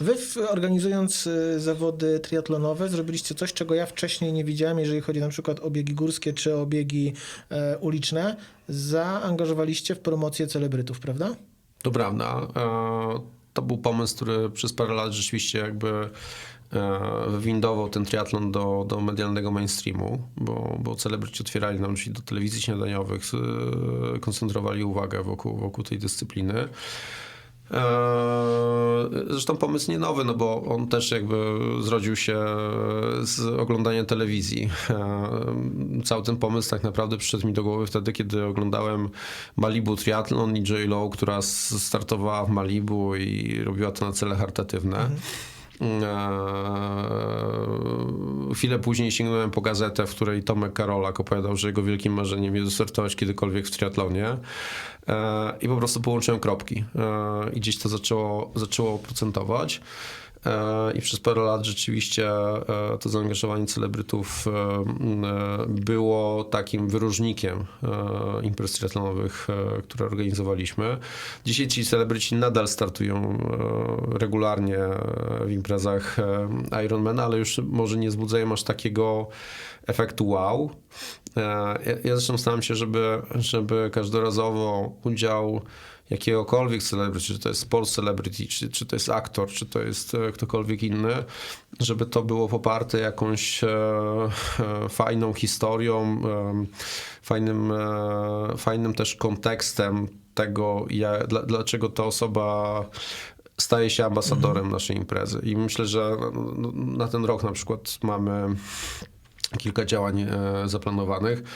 Wy organizując y, zawody triatlonowe zrobiliście coś, czego ja wcześniej nie widziałem, jeżeli chodzi na przykład o biegi górskie czy o biegi e, uliczne. Zaangażowaliście w promocję celebrytów, prawda? To prawda. E, To był pomysł, który przez parę lat rzeczywiście jakby e, wywindował ten triatlon do, do medialnego mainstreamu, bo, bo celebryci otwierali nam drzwi do telewizji śniadaniowych, e, koncentrowali uwagę wokół, wokół tej dyscypliny. E, Zresztą pomysł nie nowy, no bo on też jakby zrodził się z oglądania telewizji. E, Cały ten pomysł tak naprawdę przyszedł mi do głowy wtedy, kiedy oglądałem Malibu Triathlon i J. Lo, która startowała w Malibu i robiła to na cele charytatywne. Eee, Chwilę później sięgnąłem po gazetę, w której Tomek Karolak opowiadał, że jego wielkim marzeniem jest startować kiedykolwiek w triatlonie. Eee, I po prostu połączyłem kropki. Eee, I gdzieś to zaczęło, zaczęło procentować. Eee, I przez parę lat rzeczywiście e, to zaangażowanie celebrytów e, e, było takim wyróżnikiem e, imprez triatlonowych, e, które organizowaliśmy. Dzisiaj ci celebryci nadal startują e, regularnie w imprezach e, Ironmana, ale już może nie wzbudzają aż takiego efektu wow. E, Ja, zresztą staram się, żeby, żeby każdorazowo udział jakiegokolwiek celebryty, czy to jest sport celebrity, czy, czy to jest aktor, czy to jest e, ktokolwiek inny, żeby to było poparte jakąś e, e, fajną historią, em, fajnym, e, fajnym też kontekstem tego, ja, dla, dlaczego ta osoba staje się ambasadorem naszej imprezy. I myślę, że no, no, na ten rok na przykład mamy kilka działań e, zaplanowanych.